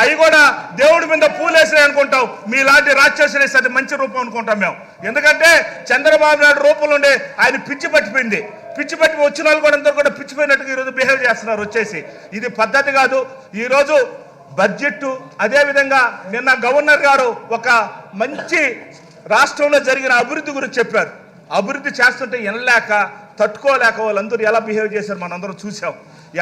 అవి కూడా దేవుడి మీద పూలేసినాయి అనుకుంటాం మీలాంటి రాక్షసులు వేస్తే అది మంచి రూపం అనుకుంటాం మేము. ఎందుకంటే చంద్రబాబు నాయుడు రూపంలో ఉండే ఆయన పిచ్చి పట్టిపోయింది. పిచ్చి పట్టి వచ్చిన వాళ్ళు కూడా అందరూ కూడా పిచ్చిపోయినట్టుగా ఈరోజు బిహేవ్ చేస్తున్నారు వచ్చేసి. ఇది పద్ధతి కాదు. ఈరోజు బడ్జెట్ అదేవిధంగా నిన్న గవర్నర్ గారు ఒక మంచి రాష్ట్రంలో జరిగిన అభివృద్ధి గురించి చెప్పారు. అభివృద్ధి చేస్తుంటే వినలేక తట్టుకోలేక వాళ్ళందరూ ఎలా బిహేవ్ చేశారు మనందరం చూసాం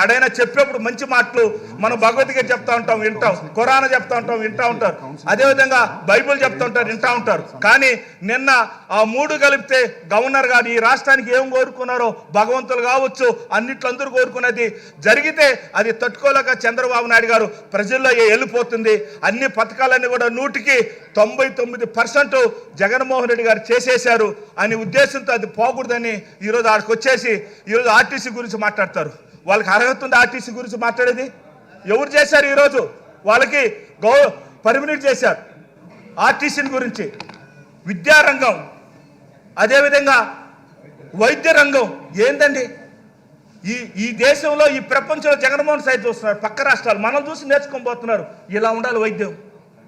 ఎడైనా చెప్పేప్పుడు మంచి మాటలు మనం భగవద్గీత చెప్తా ఉంటాం వింటాం. కురాన చెప్తా ఉంటాం వింటా ఉంటారు. అదేవిధంగా బైబిల్ చెప్తా ఉంటారు వింటా ఉంటారు. కానీ నిన్న ఆ మూడు కలిపితే గవర్నర్ గారు ఈ రాష్ట్రానికి ఏం కోరుకున్నారో భగవంతులు కావచ్చు అన్నిట్లందరూ కోరుకున్నది జరిగితే అది తట్టుకోలేక చంద్రబాబు నాయుడు గారు ప్రజల్లో వెళ్ళిపోతుంది అన్ని పథకాలన్నీ కూడా నూటికి తొంభై తొమ్మిది పర్సెంట్ జగన్మోహన్ రెడ్డి గారు చేసేశారు అనే ఉద్దేశంతో అది పోకూడదని ఈరోజు వాళ్ళకి వచ్చేసి ఈరోజు ఆర్టీసీ గురించి మాట్లాడతారు. వాళ్ళకి అర్హత ఉంది ఆర్టీసీ గురించి మాట్లాడేది? ఎవరు చేశారు ఈరోజు? వాళ్ళకి గౌ పర్మినెంట్ చేశారు. ఆర్టీసీని గురించి. విద్యారంగం. అదేవిధంగా వైద్య రంగం. ఏంటండి ఈ ఈ దేశంలో ఈ ప్రపంచంలో జగన్మోహన్ సైడ్ చూస్తున్నారు. పక్క రాష్ట్రాలు. మనం చూసి నేర్చుకోబోతున్నారు ఇలా ఉండాలి వైద్యం.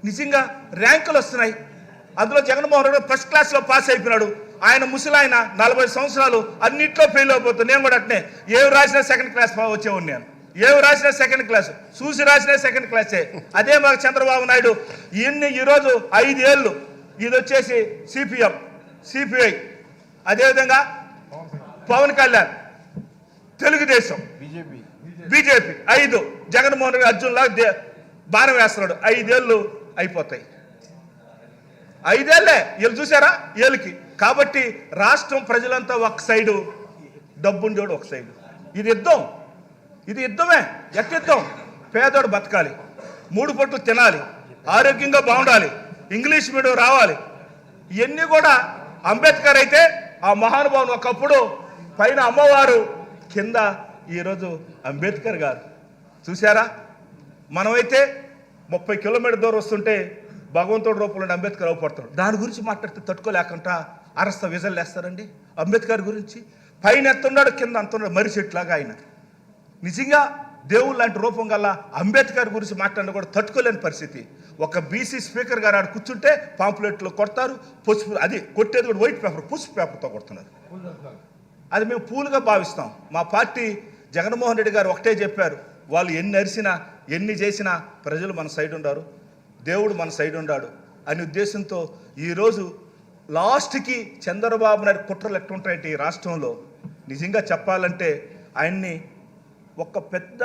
నిజంగా ర్యాంకులు వస్తున్నాయి. అందులో జగన్మోహన్ రెడ్డి ఫస్ట్ క్లాస్లో పాస్ అయిపోయినాడు. ఆయన ముసలాయన నలభై సంవత్సరాలు అన్నిట్లో ఫెయిల్ అయిపోతుంది. నేను కూడా అట్నే. ఏవి రాసినా సెకండ్ క్లాస్ వచ్చేవాడిని నేను. ఏవి రాసినా సెకండ్ క్లాస్ చూసి రాసినా సెకండ్ క్లాసే అదే మాకు చంద్రబాబు నాయుడు. ఇన్ని ఈరోజు ఐదేళ్ళు. ఇది వచ్చేసి సిపిఎం సిపిఐ అదేవిధంగా పవన్ కళ్యాణ్. తెలుగుదేశం. బీజేపీ. బీజేపీ. ఐదు. జగన్మోహన్ రెడ్డి అర్జున్ లాగా దే- బాణం వేస్తున్నాడు. ఐదేళ్ళు అయిపోతాయి. ఐదేళ్ళే వీళ్ళు చూసారా వీళ్ళకి కాబట్టి రాష్ట్రం ప్రజలంతా ఒక సైడు డబ్బుండేవాడు ఒక సైడు. ఇది యుద్ధం. ఇది యుద్ధమే. ఎట్ట యుద్ధం? పేదోడు బతకాలి. మూడు పొట్లు తినాలి. ఆరోగ్యంగా బాగుండాలి. ఇంగ్లీష్ మీడియం రావాలి. ఇవన్నీ కూడా అంబేద్కర్ అయితే ఆ మహానుభావుని ఒకప్పుడు పైన అమ్మవారు కింద ఈరోజు అంబేద్కర్ గారు. చూసారా మనమైతే ముప్పై కిలోమీటర్ దూరం వస్తుంటే భగవంతుడు రూపంలో అంబేద్కర్ అవపడతాడు. దాని గురించి మాట్లాడితే తట్టుకోలేకుండా అరస్త విజలు వేస్తారండి అంబేద్కర్ గురించి పైన ఎత్తున్నాడు కింద అంతున్నాడు మరి చెట్లాగా ఆయన. నిజంగా దేవుడు లాంటి రూపం గల అంబేద్కర్ గురించి మాట్లాడిన కూడా తట్టుకోలేని పరిస్థితి. ఒక బీసీ స్పీకర్ గారు ఆడ కూర్చుంటే పాంప్లెట్లు కొడతారు పసుపు అది కొట్టేది కూడా వైట్ పేపర్ పసుపు పేపర్తో కొడుతున్నారు. అది మేము పూలుగా భావిస్తాం. మా పార్టీ జగన్మోహన్ రెడ్డి గారు ఒకటే చెప్పారు. వాళ్ళు ఎన్ని అరిసినా ఎన్ని చేసినా ప్రజలు మన సైడ్ ఉండారు. దేవుడు మన సైడ్ ఉన్నాడు అనే ఉద్దేశంతో ఈరోజు లాస్ట్కి చంద్రబాబు నాయుడు కుట్రలు ఎట్టుంటాయంటే ఈ రాష్ట్రంలో? నిజంగా చెప్పాలంటే ఆయన్ని ఒక పెద్ద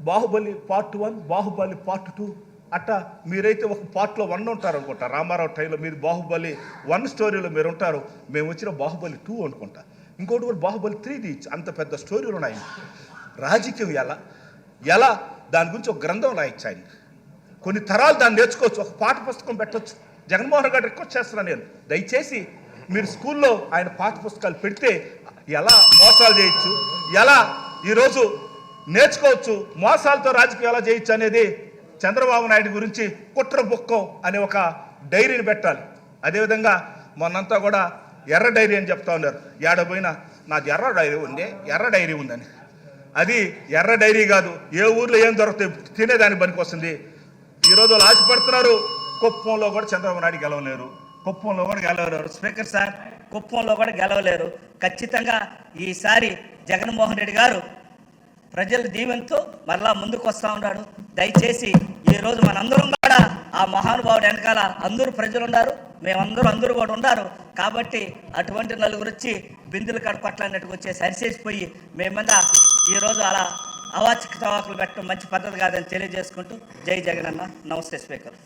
Baahubali part one Baahubali part two అట్ట మీరైతే ఒక పార్ట్లో వన్ ఉంటారు అనుకుంటా రామారావు టైంలో మీరు బాహుబలి వన్ స్టోరీలో మీరు ఉంటారు. మేము వచ్చిన బాహుబలి టూ అనుకుంటా. ఇంకోటి కూడా బాహుబలి త్రీ తీయచ్చు అంత పెద్ద స్టోరీలు ఉన్నాయి. రాజకీయం ఎలా? ఎలా? దాని గురించి ఒక గ్రంథం రాయించాయి కొన్ని తరాలు దాన్ని నేర్చుకోవచ్చు. ఒక పాఠ పుస్తకం పెట్టొచ్చు. జగన్మోహన్ గారు రిక్వెస్ట్ చేస్తున్నాను నేను. దయచేసి మీరు స్కూల్లో ఆయన పాఠ పుస్తకాలు పెడితే ఎలా మోసాలు చేయొచ్చు? ఎలా ఈరోజు నేర్చుకోవచ్చు? మోసాలతో రాజకీయం ఎలా చేయొచ్చు అనేది చంద్రబాబు నాయుడు గురించి కుట్ర బుక్కం అనే ఒక డైరీని పెట్టాలి. అదేవిధంగా మొన్నంతా కూడా ఎర్ర డైరీ అని చెప్తా ఉన్నారు. ఏడపోయినా నాది ఎర్ర డైరీ ఉంది ఎర్ర డైరీ ఉందని. అది ఎర్ర డైరీ కాదు. ఏ ఊర్లో ఏం దొరుకుతాయి? తినేదానికి పనికి వస్తుంది ఈరోజు వాళ్ళు ఆశపడుతున్నారు కుప్పంలో కూడా చంద్రబాబు నాయుడు గెలవలేరు. కుప్పంలో కూడా గెలవలేరు. స్పీకర్ సార్ కుప్పంలో కూడా గెలవలేరు. ఖచ్చితంగా ఈసారి జగన్మోహన్ రెడ్డి గారు ప్రజల దీవెనతో మరలా ముందుకు వస్తూ ఉన్నాడు. దయచేసి ఈరోజు మనందరం కూడా ఆ మహానుభావుడు వెనకాల అందరూ ప్రజలు ఉన్నారు. మేమందరూ అందరూ కూడా ఉన్నారు. కాబట్టి అటువంటి నలుగురు వచ్చి బిందులు కాడ కొట్లాడినట్టుకు వచ్చేసి అరిసేసిపోయి మేమంతా ఈరోజు అలా అవాచక తవాకులు పెట్టడం మంచి పద్ధతి కాదని తెలియజేసుకుంటూ జై జగనన్న నమస్తే స్పీకర్.